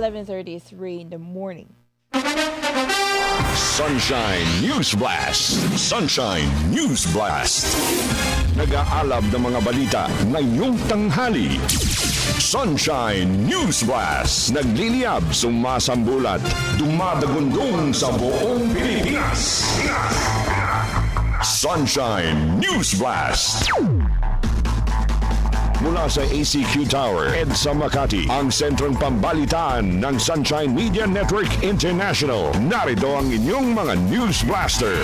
11.33 in the morning. Sunshine News Blast. Sunshine News Blast. Nag-aalab ng mga balita ngayong tanghali. Sunshine News Blast. Nagliliyab, sumasambulat, dumadagundong sa buong Pilipinas. Sunshine News Blast. Mula sa ACQ Tower, EDSA Makati, ang sentrong pambalitaan ng Sunshine Media Network International. Narito ang inyong mga News Blaster.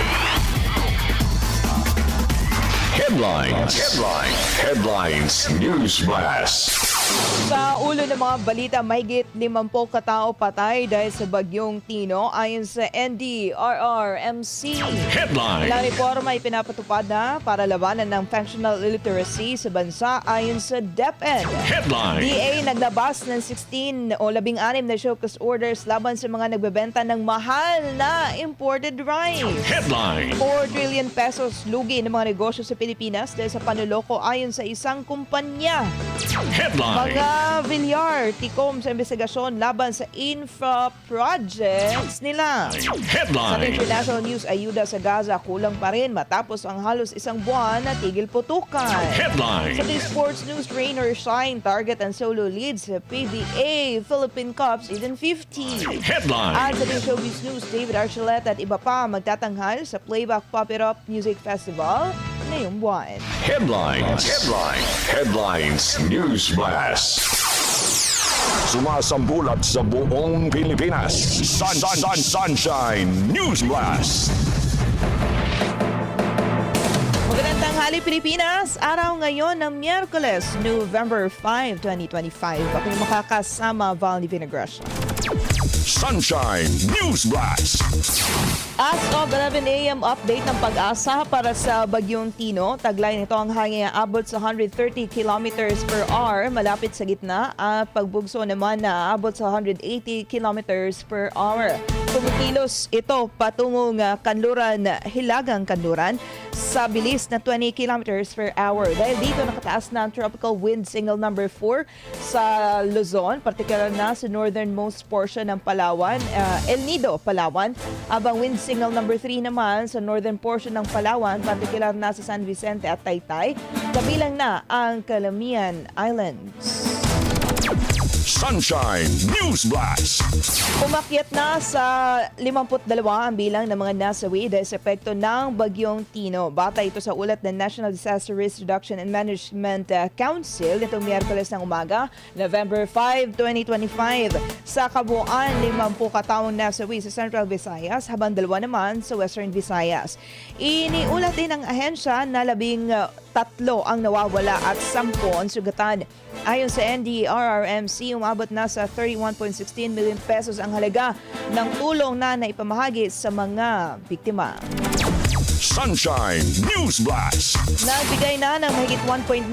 Headlines. Headlines. Headlines. News Blast. Sa ulo ng mga balita, mahigit 50 katao patay dahil sa bagyong Tino ayon sa NDRRMC. Headlines. Ilang reforma ay pinapatupad na para labanan ng functional illiteracy sa bansa ayon sa DepEd. Headlines. DA naglabas ng 16 o 16 na show cause orders laban sa mga nagbebenta ng mahal na imported rice. Headlines. 4 trillion pesos lugi ng mga negosyo sa Pilipinas dahil sa panuloko ayon sa isang kumpanya. Headlines. Mga Villar, tikom sa investigasyon laban sa infra projects nila. Sa Headlines. international news, ayuda sa Gaza kulang pa rin matapos ang halos isang buwan na tigil putukan. Headlines. Sa the sports news, trainer shine target and solo leads sa PBA Philippine Cup Season 50. Headlines. At sa the showbiz news, David Archuleta at iba pa magtatanghal sa Playback Pop It Up Music Festival ngayong buwan. Headlines. Headlines. Headlines. News Blast. Sumasambulat sa buong Pilipinas. Sun, sun, sun, Sunshine News Blast. Magandang tanghali Pilipinas! Araw ngayon ng Miyerkules, November 5, 2025. Ako yung makakasama, Val Vinagracia. Sunshine News Blast. As of 11 a.m. update ng pag-asa para sa Bagyong Tino, taglay nito ang hangin abot sa 130 kilometers per hour malapit sa gitna at pagbugso naman na abot sa 180 kilometers per hour. Kumikilos ito patungong uh, kanluran, hilagang kanluran sa bilis na 20 kilometers per hour. Dahil dito nakataas na ang tropical wind signal number 4 sa Luzon, particular na sa northernmost portion ng Palawan, uh, El Nido, Palawan. Abang wind signal number 3 naman sa northern portion ng Palawan, particular na sa San Vicente at Taytay, kabilang na ang Calamian Islands. Sunshine News Blast. Umakyat na sa 52 ang bilang ng mga nasawi dahil sa epekto ng Bagyong Tino. Bata ito sa ulat ng National Disaster Risk Reduction and Management uh, Council nitong Miyerkules ng umaga, November 5, 2025. Sa kabuuan, 50 kataong nasawi sa Central Visayas habang dalawa naman sa Western Visayas. Iniulat din ng ahensya na labing uh, tatlo ang nawawala at sampo ang sugatan. Ayon sa NDRRMC, umabot na sa 31.16 million pesos ang halaga ng tulong na naipamahagi sa mga biktima. Sunshine News Blast. Nagbigay na ng mahigit 1.9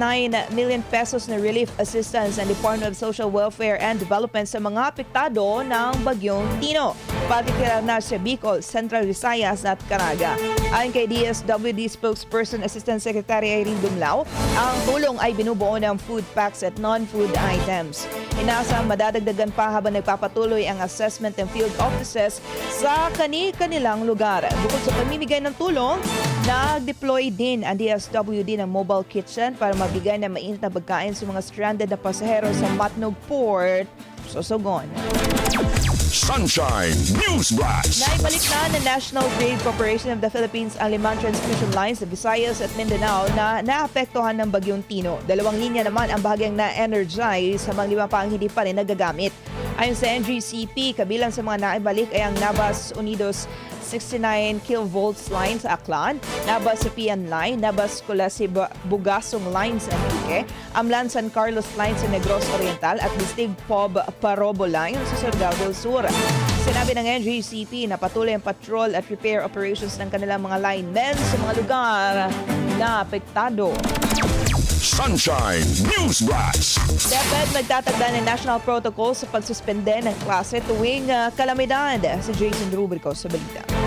million pesos na relief assistance ang Department of Social Welfare and Development sa mga apektado ng Bagyong Tino. Particular na sa Bicol, Central Visayas at Caraga. Ayon kay DSWD spokesperson Assistant Secretary Irene Dumlao, ang tulong ay binubuo ng food packs at non-food items. Inaasang madadagdagan pa habang nagpapatuloy ang assessment ng field offices sa kani-kanilang lugar. Bukod sa pamimigay ng tulong, nag-deploy din ang DSWD ng mobile kitchen para mabigay ng mainit na pagkain sa mga stranded na pasahero sa Matnog Port, Sosogon. Sunshine News Blast. Naibalik na ng National Grid Corporation of the Philippines ang limang transmission lines sa Visayas at Mindanao na naapektuhan ng Bagyong Tino. Dalawang linya naman ang bahagyang na-energize habang lima pa ang hindi pa rin nagagamit. Ayon sa NGCP, kabilang sa mga naibalik ay ang Navas Unidos 69 kilovolts line sa Aklan, naba sa Pian line, naba skula si Bu- Bugasong line sa Antique, Amlan San Carlos line sa Negros Oriental at Distig Pob Parobo line sa Surigao del Sur. Sinabi ng NGCP na patuloy ang patrol at repair operations ng kanilang mga linemen sa mga lugar na apektado. Sunshine News Blast. DepEd magtatagda ng national protocol sa pagsuspende ng klase tuwing ah, kalamidad. Si Jason Rubrico sa balita.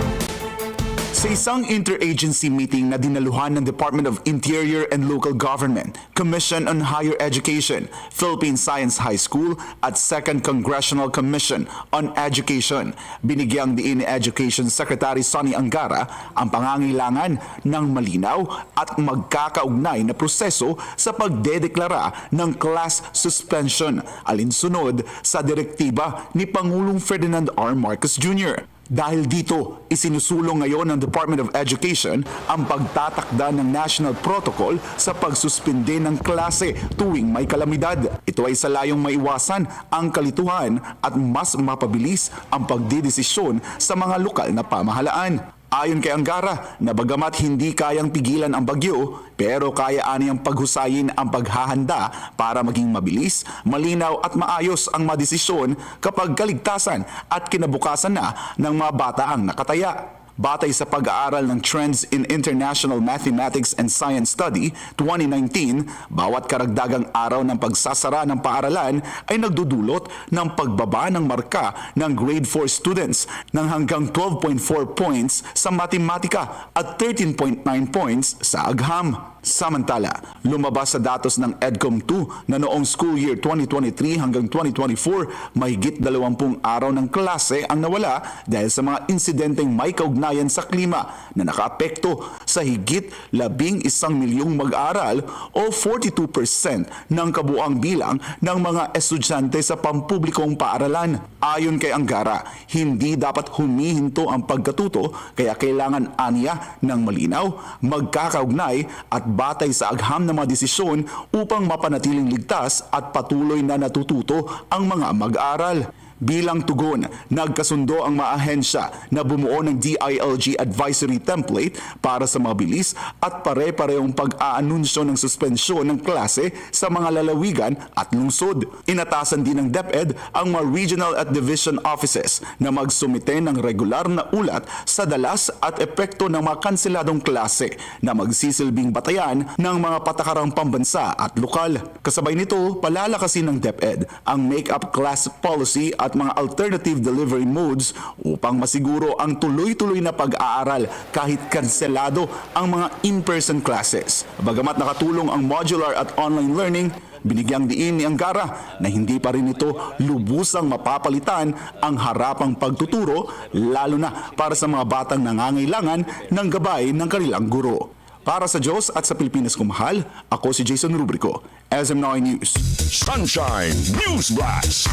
Sa isang interagency meeting na dinaluhan ng Department of Interior and Local Government, Commission on Higher Education, Philippine Science High School at Second Congressional Commission on Education, binigyang diin Education Secretary Sonny Angara ang pangangailangan ng malinaw at magkakaugnay na proseso sa pagdedeklara ng class suspension alinsunod sa direktiba ni Pangulong Ferdinand R. Marcos Jr. Dahil dito, isinusulong ngayon ng Department of Education ang pagtatakda ng national protocol sa pagsuspinde ng klase tuwing may kalamidad. Ito ay sa layong maiwasan ang kalituhan at mas mapabilis ang pagdidesisyon sa mga lokal na pamahalaan. Ayon kay Angara, na bagamat hindi kayang pigilan ang bagyo, pero kaya aniyang paghusayin ang paghahanda para maging mabilis, malinaw at maayos ang madesisyon kapag kaligtasan at kinabukasan na ng mga bata ang nakataya. Batay sa pag-aaral ng Trends in International Mathematics and Science Study 2019, bawat karagdagang araw ng pagsasara ng paaralan ay nagdudulot ng pagbaba ng marka ng grade 4 students ng hanggang 12.4 points sa matematika at 13.9 points sa agham. Samantala, lumabas sa datos ng EDCOM2 na noong school year 2023 hanggang 2024, mahigit 20 araw ng klase ang nawala dahil sa mga insidenteng may kaugnayan sa klima na nakaapekto sa higit 11 milyong mag-aral o 42% ng kabuang bilang ng mga estudyante sa pampublikong paaralan. Ayon kay Angara, hindi dapat humihinto ang pagkatuto kaya kailangan aniya ng malinaw, magkakaugnay at batay sa agham na mga desisyon upang mapanatiling ligtas at patuloy na natututo ang mga mag-aaral. Bilang tugon, nagkasundo ang mga ahensya na bumuo ng DILG advisory template para sa mabilis at pare-parehong pag-aanunsyo ng suspensyon ng klase sa mga lalawigan at lungsod. Inatasan din ng DepEd ang mga regional at division offices na magsumite ng regular na ulat sa dalas at epekto ng mga kanseladong klase na magsisilbing batayan ng mga patakarang pambansa at lokal. Kasabay nito, palalakasin ng DepEd ang make-up class policy at mga alternative delivery modes upang masiguro ang tuloy-tuloy na pag-aaral kahit kanselado ang mga in-person classes. Bagamat nakatulong ang modular at online learning, Binigyang diin ni Angara na hindi pa rin ito lubusang mapapalitan ang harapang pagtuturo lalo na para sa mga batang nangangailangan ng gabay ng kanilang guro. Para sa Diyos at sa Pilipinas kumahal, ako si Jason Rubrico, SM9 News. Sunshine News Blast.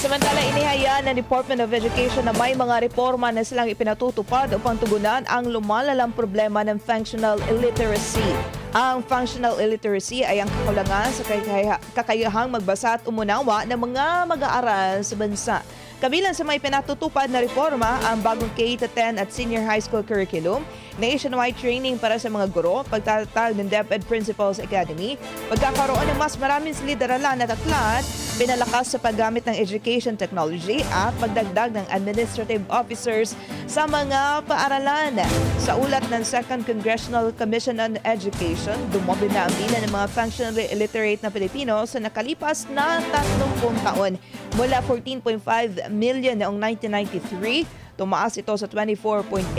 Samantala, inihaya ng Department of Education na may mga reforma na silang ipinatutupad upang tugunan ang lumalalang problema ng functional illiteracy. Ang functional illiteracy ay ang kakulangan sa kakaya- kakayahang magbasa at umunawa ng mga mag-aaral sa bansa. Kabilang sa may pinatutupad na reforma ang bagong K-10 at senior high school curriculum, nationwide training para sa mga guro, pagtatag ng DepEd Principals Academy, pagkakaroon ng mas maraming silid-aralan at aklat, pinalakas sa paggamit ng education technology at pagdagdag ng administrative officers sa mga paaralan. Sa ulat ng Second Congressional Commission on Education, dumoble na ang bilang ng mga functionally illiterate na Pilipino sa nakalipas na 30 taon. Mula 14.5 million noong 1993, tumaas ito sa 24.8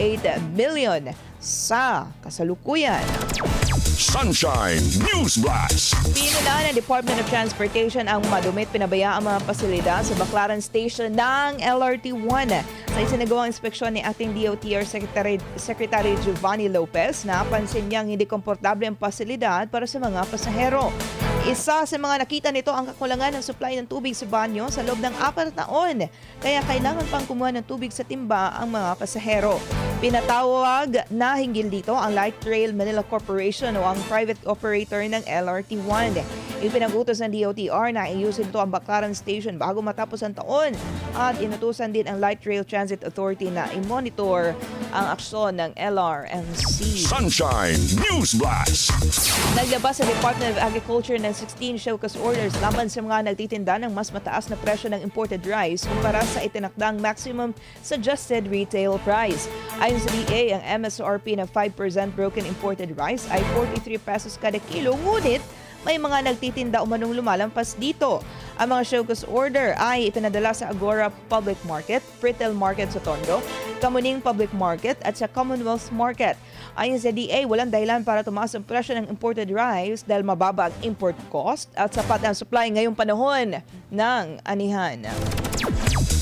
million sa kasalukuyan. Sunshine News Blast. Pinuna ng Department of Transportation ang madumit pinabaya ang mga pasilidad sa Baclaran Station ng LRT-1. Sa isinagawang inspeksyon ni Acting DOTR Secretary, Secretary Giovanni Lopez, napansin niyang hindi komportable ang pasilidad para sa mga pasahero. Isa sa mga nakita nito ang kakulangan ng supply ng tubig sa banyo sa loob ng apat na taon. Kaya kailangan pang kumuha ng tubig sa timba ang mga pasahero. Pinatawag na hinggil dito ang Light Rail Manila Corporation o ang private operator ng LRT1. Ipinagutos ng DOTR na ayusin ito ang Baclaran Station bago matapos ang taon at inutusan din ang Light Rail Transit Authority na i-monitor ang aksyon ng LRMC. Sunshine News Blast. Naglabas sa Department of Agriculture ng 16 show cause orders laban sa mga nagtitinda ng mas mataas na presyo ng imported rice kumpara sa itinakdang maximum suggested retail price. Ayon sa DA, ang MSRP na 5% broken imported rice ay 43 pesos kada kilo, ngunit may mga nagtitinda umanong lumalampas dito. Ang mga show cause order ay ipinadala sa Agora Public Market, Pritel Market sa Tondo, Kamuning Public Market at sa Commonwealth Market. Ayon sa DA, walang dahilan para tumaas ang presyo ng imported rice dahil mababa ang import cost at sapat ang supply ngayong panahon ng anihan.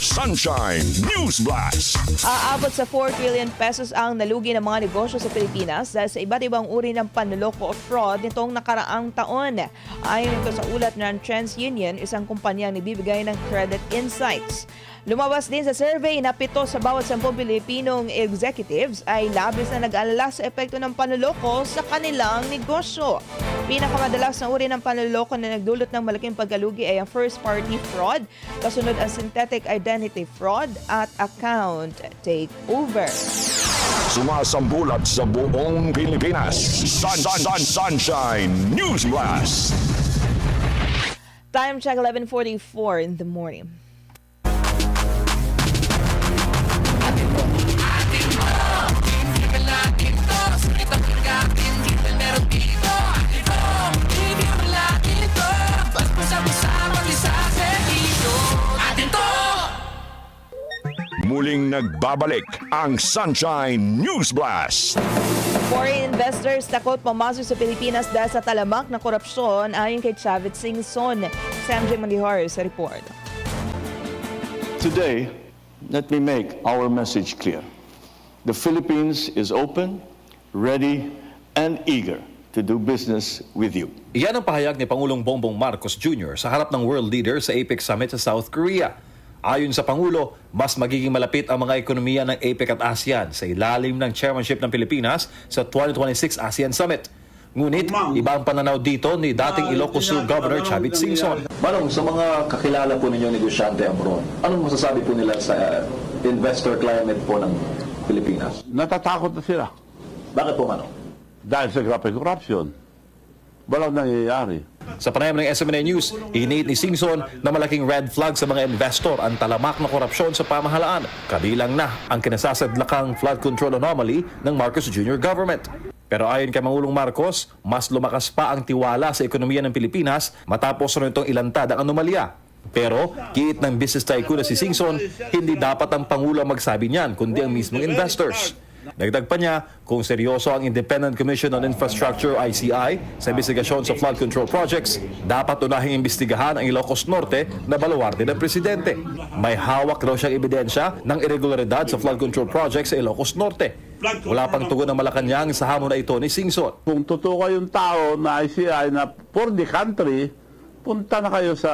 Sunshine News Blast. Aabot sa 4 trillion pesos ang nalugi ng mga negosyo sa Pilipinas dahil sa iba't ibang uri ng panloloko o fraud nitong nakaraang taon. Ayon ito sa ulat ng TransUnion, isang kumpanyang nagbibigay ng credit insights. Lumabas din sa survey na pito sa bawat sampung Pilipinong executives ay labis na nag-alala sa epekto ng panloloko sa kanilang negosyo. Pinakamadalas na uri ng panloloko na nagdulot ng malaking pagkalugi ay ang first party fraud, kasunod ang synthetic identity fraud at account takeover. Sumasambulat sa buong Pilipinas. Sun, sun, sun, Sunshine News Blast. Time check 11:44 in the morning. Muling nagbabalik ang Sunshine News Blast. Foreign investors takot pumasok sa Pilipinas dahil sa talamak na korupsyon ayon kay Chavit Singson. Sam J. Mandihar sa report. Today, let me make our message clear. The Philippines is open, ready, and eager to do business with you. Iyan ang pahayag ni Pangulong Bongbong Marcos Jr. sa harap ng world leader sa APEC Summit sa South Korea. Ayon sa Pangulo, mas magiging malapit ang mga ekonomiya ng APEC at ASEAN sa ilalim ng chairmanship ng Pilipinas sa 2026 ASEAN Summit. Ngunit, iba ang pananaw dito ni dating Ilocos Sur Governor Chavit Singson. Manong, sa mga kakilala po ninyo negosyante abroad, anong masasabi po nila sa uh, investor climate po ng Pilipinas? Natatakot na sila Bakit po, Manong? dahil sa grabe corruption. Walang nangyayari. Sa panayam ng SMNA News, iniit ni Singson na malaking red flag sa mga investor ang talamak na korupsyon sa pamahalaan. Kabilang na ang kinasasadlakang flood control anomaly ng Marcos Jr. government. Pero ayon kay Mangulong Marcos, mas lumakas pa ang tiwala sa ekonomiya ng Pilipinas matapos na itong ilantad ang anomalya. Pero, kiit ng business tycoon na si Singson, hindi dapat ang Pangulo ang magsabi niyan, kundi ang mismong investors. Dagdag pa niya, kung seryoso ang Independent Commission on Infrastructure ICI sa investigasyon sa flood control projects, dapat unahing imbestigahan ang Ilocos Norte na baluarte ng presidente. May hawak raw siyang ebidensya ng irregularidad sa flood control projects sa Ilocos Norte. Wala pang tugon ng Malacanang sa hamon na ito ni Singson. Kung totoo kayong tao na ICI na for the country, punta na kayo sa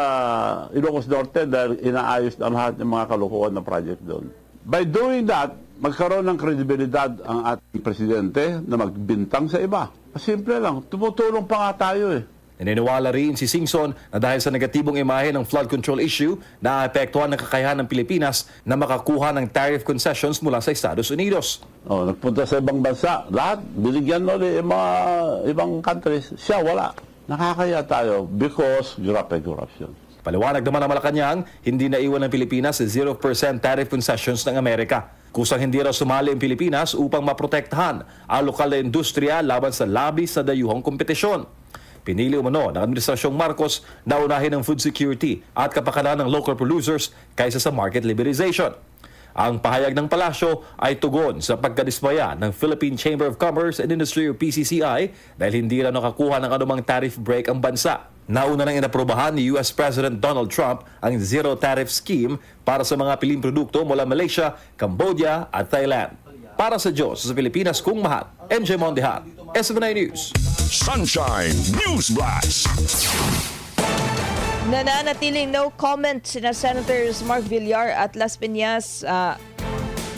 Ilocos Norte dahil inaayos na lahat ng mga kalukuhan na project doon. By doing that, magkaroon ng kredibilidad ang ating presidente na magbintang sa iba. Simple lang, tumutulong pa nga tayo eh. Naniniwala rin si Singson na dahil sa negatibong imahe ng flood control issue, naapektuhan ng kakayahan ng Pilipinas na makakuha ng tariff concessions mula sa Estados Unidos. Oh, nagpunta sa ibang bansa, lahat binigyan ulit yung mga ibang countries. Siya wala. Nakakaya tayo because grabe corruption. Paliwanag naman ng Malacanang, hindi naiwan ng Pilipinas sa 0% tariff concessions ng Amerika. Kusang hindi raw sumali ang Pilipinas upang maprotektahan ang lokal na industriya laban sa labis na dayuhang kompetisyon. Pinili umano ng Administrasyong Marcos na unahin ang food security at kapakanan ng local producers kaysa sa market liberalization. Ang pahayag ng palasyo ay tugon sa pagkadismaya ng Philippine Chamber of Commerce and Industry o PCCI dahil hindi raw nakakuha ng anumang tariff break ang bansa. Nauna nang inaprobahan ni US President Donald Trump ang zero tariff scheme para sa mga piling produkto mula Malaysia, Cambodia at Thailand. Para sa Diyos sa Pilipinas kung mahal, MJ Mondehat, SMNI News. Sunshine News Blast. Nananatiling no comment sina Senators Mark Villar at Las Piñas ah,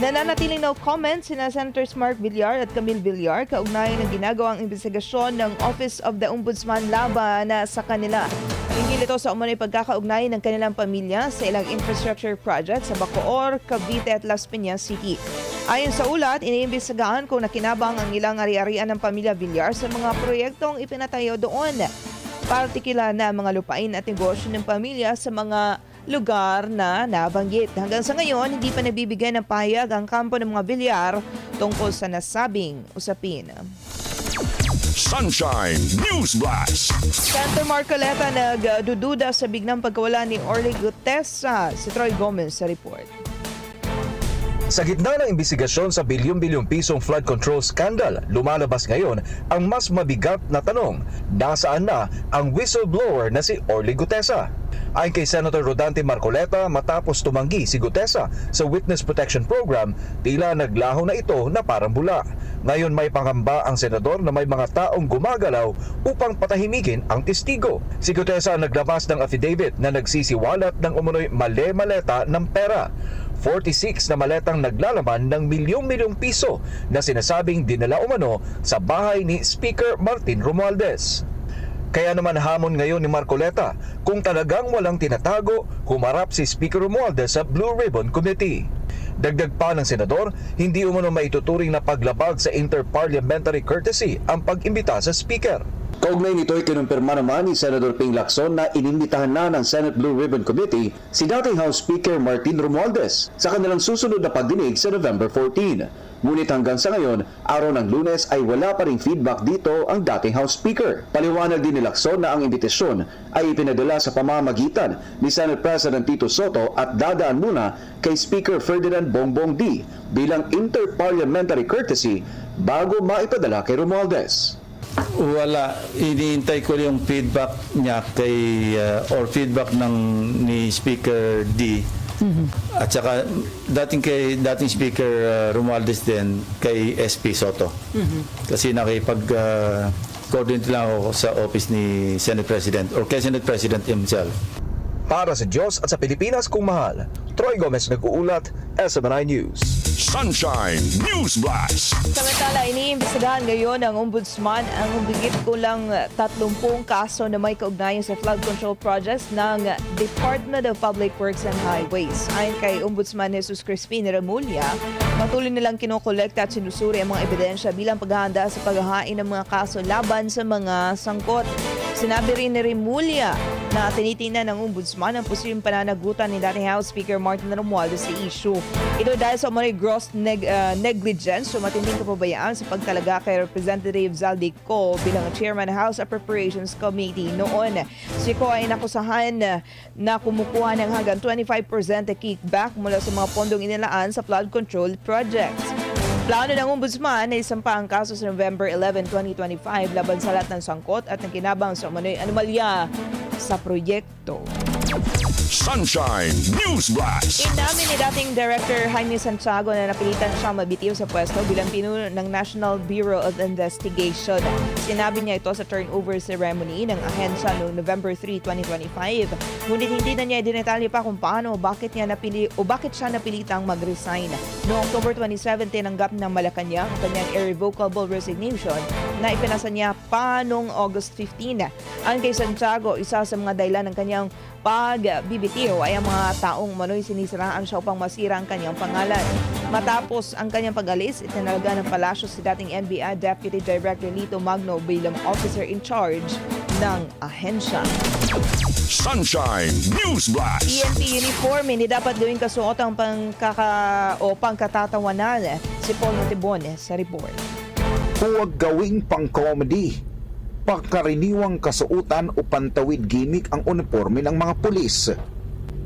Nananatiling no comment sina Senators Mark Villar at Camille Villar kaugnay ng ginagawang investigasyon ng Office of the Ombudsman laban sa kanila. Hinggil ito sa umano'y pagkakaugnay ng kanilang pamilya sa ilang infrastructure project sa Bacoor, Cavite at Las Piñas City. Ayon sa ulat, iniimbestigahan kung nakinabang ang ilang ari-arian ng pamilya Villar sa mga proyektong ipinatayo doon. Partikular na mga lupain at negosyo ng pamilya sa mga lugar na nabanggit. Hanggang sa ngayon, hindi pa nabibigay ng pahayag ang kampo ng mga bilyar tungkol sa nasabing usapin. Sunshine News Blast. Senator Marcoleta nagdududa sa biglang pagkawala ni Orly Gutesa. Si Troy Gomez sa report. Sa gitna ng imbestigasyon sa bilyong-bilyong pisong flood control scandal, lumalabas ngayon ang mas mabigat na tanong, nasaan na ang whistleblower na si Orly Gutesa? Ayon kay Senator Rodante Marcoleta, matapos tumanggi si Gutesa sa Witness Protection Program, tila naglaho na ito na parang bula. Ngayon may pangamba ang senador na may mga taong gumagalaw upang patahimikin ang testigo. Si Gutesa naglabas ng affidavit na nagsisiwalat ng umunoy male-maleta ng pera. 46 na maletang naglalaman ng milyong-milyong piso na sinasabing dinala umano sa bahay ni Speaker Martin Romualdez. Kaya naman hamon ngayon ni Marcoleta kung talagang walang tinatago, humarap si Speaker Romualdez sa Blue Ribbon Committee. Dagdag pa ng senador, hindi umano maituturing na paglabag sa interparliamentary courtesy ang pag-imbita sa speaker. Kaugnay nito ay kinumpirma naman ni Senator Ping Lacson na inimbitahan na ng Senate Blue Ribbon Committee si dating House Speaker Martin Romualdez sa kanilang susunod na pagdinig sa November 14. Ngunit hanggang sa ngayon, araw ng lunes ay wala pa ring feedback dito ang dating House Speaker. Paliwanag din ni Lacson na ang imbitasyon ay ipinadala sa pamamagitan ni Senate President Tito Soto at dadaan muna kay Speaker Ferdinand Bongbong D bilang interparliamentary courtesy bago maipadala kay Romualdez. Wala, iniintay ko yung feedback niya kay uh, or feedback ng ni Speaker D. At saka dating kay dating Speaker uh, Romualdez din kay SP Soto. Kasi nakipag uh, coordinate lang ako sa office ni Senate President or kay Senate President himself. Para sa Diyos at sa Pilipinas kung mahal, Troy Gomez nag-uulat, SMNI News. Sunshine News Blast. Samantala, iniimbestigahan ngayon ng Ombudsman ang humigit kulang 30 kaso na may kaugnayan sa flood control projects ng Department of Public Works and Highways. Ayon kay Ombudsman Jesus Crispin Remulla, patuloy nilang kinokolekta at sinusuri ang mga ebidensya bilang paghahanda sa paghahain ng mga kaso laban sa mga sangkot. Sinabi rin ni Remulla na tinitingnan ng Ombudsman ang posibleng pananagutan ni dating House Speaker Martin Romualdez sa issue. Ito dahil sa umano'y gross neg- uh, negligence o matinding kapabayaan sa pagtalaga kay Representative Zaldi Co bilang Chairman House Appropriations Committee noon. Si Co ay nakusahan na, kumukuha ng hanggang 25% na kickback mula sa mga pondong inilaan sa flood control projects. Plano ng Ombudsman na isampa ang kaso sa November 11, 2025 laban sa lahat ng sangkot at nakinabang sa umano'y anomalya sa proyekto. Sunshine News Blast. Inamin ni dating Director Jaime Santiago na napilitan siyang mabitiw sa pwesto bilang pinuno ng National Bureau of Investigation. Sinabi niya ito sa turnover ceremony ng ahensya noong November 3, 2025. Ngunit hindi na niya dinetalye pa kung paano o bakit, niya napili, o bakit siya napilitang mag-resign. Noong October 27, tinanggap ng Malacanang ang kanyang irrevocable resignation na ipinasa niya pa noong August 15. Ang kay Santiago, isa sa mga dahilan ng kanyang pagbibitiw ay ang mga taong manoy sinisiraan siya upang masira ang kanyang pangalan. Matapos ang kanyang pag-alis, itinalaga ng palasyo si dating NBI Deputy Director Lito Magno bilang officer in charge ng ahensya. Sunshine News Blast. PNP uniform, hindi dapat gawing kasuot ang pangkaka, o pangkatatawanan si Paul Montibon sa report. Huwag gawing pang-comedy. Pagkaraniwang kasuutan o pantawid gimmick ang uniforme ng mga pulis.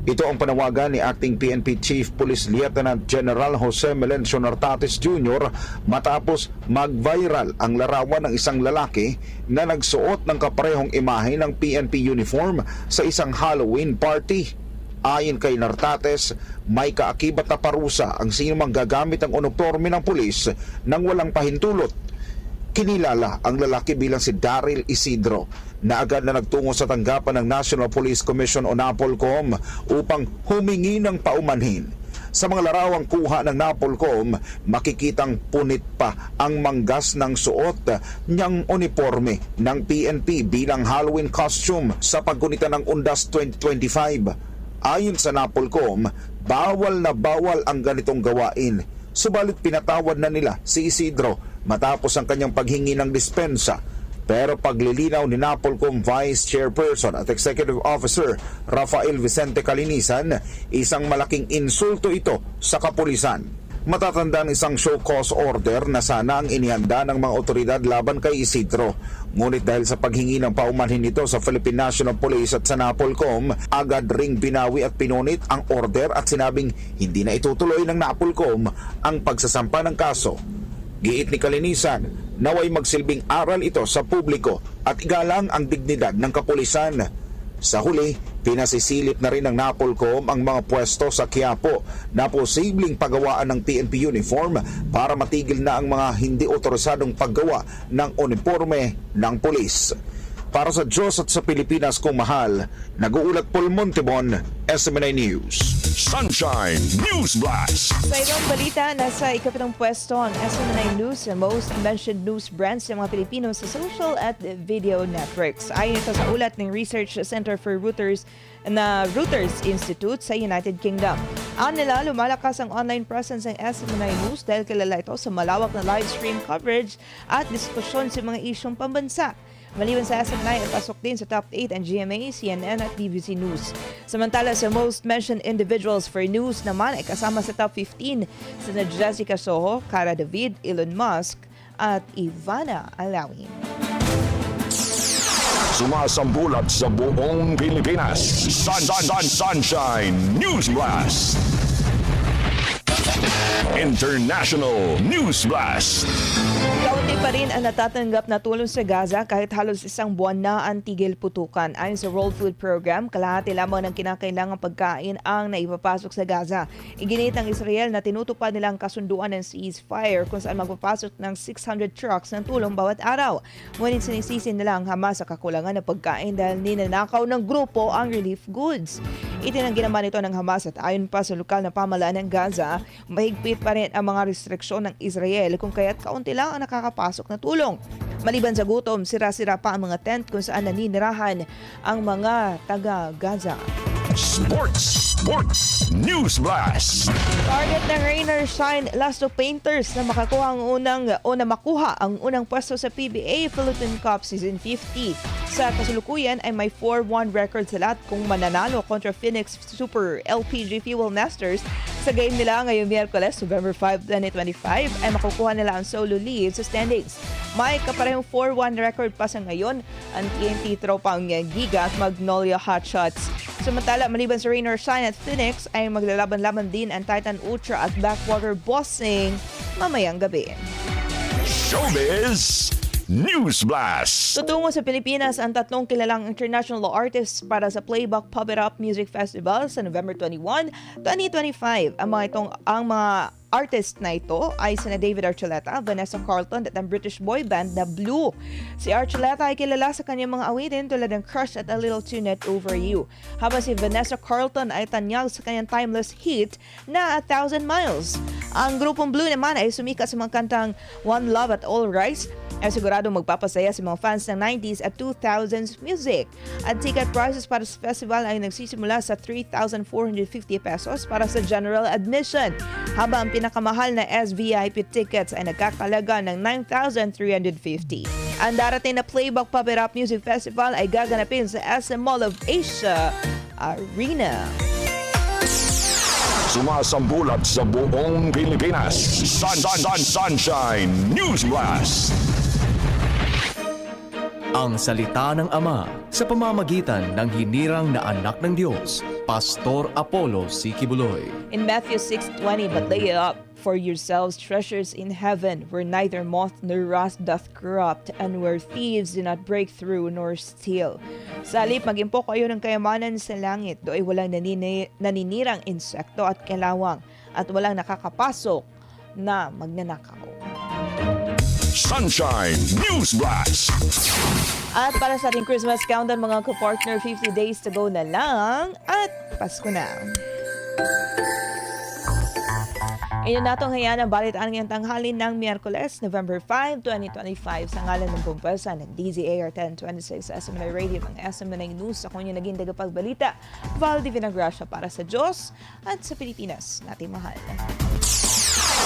Ito ang panawagan ni Acting PNP Chief Police Lieutenant General Jose Melencio Nartates Jr. matapos mag-viral ang larawan ng isang lalaki na nagsuot ng kaparehong imahe ng PNP uniform sa isang Halloween party. Ayon kay Nartates, may kaakibat na parusa ang sinumang gagamit ng uniforme ng pulis nang walang pahintulot Kinilala ang lalaki bilang si Daryl Isidro na agad na nagtungo sa tanggapan ng National Police Commission o NAPOLCOM upang humingi ng paumanhin. Sa mga larawang kuha ng Napolcom, makikitang punit pa ang manggas ng suot niyang uniforme ng PNP bilang Halloween costume sa paggunita ng Undas 2025. Ayon sa Napolcom, bawal na bawal ang ganitong gawain. Subalit pinatawad na nila si Isidro matapos ang kanyang paghingi ng dispensa pero paglilinaw ni Napolcom Vice Chairperson at Executive Officer Rafael Vicente Calinisan, isang malaking insulto ito sa kapulisan. Matatandang isang show cause order na sana ang inihanda ng mga otoridad laban kay Isidro. Ngunit dahil sa paghingi ng paumanhin nito sa Philippine National Police at sa Napolcom, agad ring binawi at pinunit ang order at sinabing hindi na itutuloy ng Napolcom ang pagsasampa ng kaso. Giit ni Kalinisan, naway magsilbing aral ito sa publiko at igalang ang dignidad ng kapulisan. Sa huli, pinasisilip na rin ng Napolcom ang mga pwesto sa Quiapo na posibleng pagawaan ng PNP uniform para matigil na ang mga hindi otorisadong paggawa ng uniforme ng pulis. Para sa Diyos at sa Pilipinas kong mahal, nag-uulat Paul Montebon, SMNI News. Sunshine News Blast. Sa ibang balita, nasa ikapitong pwesto ang SMNI News sa most mentioned news brands ng mga Pilipino sa social at video networks. Ayon ito sa ulat ng Research Center for Reuters na Reuters Institute sa United Kingdom. Ang nila, lumalakas ang online presence ng SMNI News dahil kilala ito sa malawak na live stream coverage at diskusyon sa mga isyong pambansa. Maliban sa SMNI, ay pasok din sa top 8 ang GMA, CNN at BBC News. Samantala sa most mentioned individuals for news naman ay kasama sa top 15 sina Jessica Soho, Cara David, Elon Musk at Ivana Alawi. Sumasambulat sa buong Pilipinas. Sun, sun, sun, Sunshine News Blast. International News Blast. Kaunti pa rin ang natatanggap na tulong sa Gaza kahit halos isang buwan na ang tigil putukan. Ayon sa World Food Program, kalahati lamang ng kinakailangang pagkain ang naipapasok sa Gaza. Iginit ng Israel na tinutupad nila ang kasunduan ng ceasefire kung saan magpapasok ng 600 trucks ng tulong bawat araw. Ngunit sinisisi nila ang Hamas sa kakulangan ng pagkain dahil ninanakaw ng grupo ang relief goods. Itinanggi naman ito ng Hamas at ayon pa sa lokal na pamalaan ng Gaza, mahigpit pa rin ang mga restriksyon ng Israel kung kaya't kaunti lang ang nakakapasok na tulong. Maliban sa gutom, sira-sira pa ang mga tent kung saan naninirahan ang mga taga-Gaza. Sports, Sports News Blast. Target ng Rainer Shine Lasto Painters na makakuha ang unang o na makuha ang unang pwesto sa PBA Philippine Cup Season 50. Sa kasulukuyan ay may 4-1 record sila at kung mananalo kontra Phoenix Super LPG Fuel Masters sa game nila ngayong Miyerkules, November 5, 2025 ay makukuha nila ang solo lead sa standings. May kaparehong 4-1 record pa sa ngayon ang TNT tropang Giga at Magnolia Hotshots. Samantala, maliban sa Rainer Shine at Phoenix, ay maglalaban-laban din ang Titan Ultra at Backwater Bossing mamayang gabi. Showbiz News Blast. Tutungo sa Pilipinas ang tatlong kilalang international artists para sa Playback Pop It Up Music Festival sa November 21, 2025. Ang mga itong ang mga artist na ito ay sina David Archuleta, Vanessa Carlton at ang British boy band na Blue. Si Archuleta ay kilala sa kanyang mga awitin tulad ng Crush at A Little Too Net Over You. Habang si Vanessa Carlton ay tanyag sa kanyang timeless hit na A Thousand Miles. Ang grupong Blue naman ay sumikat sa mga kantang One Love at All Rise ay sigurado magpapasaya sa mga fans ng 90s at 2000s music. At ticket prices para sa festival ay nagsisimula sa 3,450 pesos para sa general admission, habang ang pinakamahal na SVIP tickets ay nagkakalaga ng 9,350. Ang darating na Playback Pop It Up Music Festival ay gaganapin sa SM Mall of Asia Arena. Sumasambulat sa buong Pilipinas. Sun, sun, sun, Sunshine News Blast. Ang salita ng Ama sa pamamagitan ng hinirang na anak ng Diyos, Pastor Apollo Sikibuloy. In Matthew 6:20, but lay up for yourselves treasures in heaven, where neither moth nor rust doth corrupt, and where thieves do not break through nor steal. Sa halip, magimpo kayo ng kayamanan sa langit, do'y walang nanini- naninirang insekto at kelawang, at walang nakakapasok na magnanakaw. Sunshine News Blast. At para sa ating Christmas countdown, mga ka-partner, 50 days to go na lang at Pasko na. Iyon nato ngayon ang balitaan ngayong tanghali ng Miyerkules, November 5, 2025 sa ngalan ng bumpasa ng DZAR 1026 SMNI Radio ng SMNI News. Ako yung naging tagapagbalita, Val de Vinagracia para sa Diyos at sa Pilipinas natin mahal.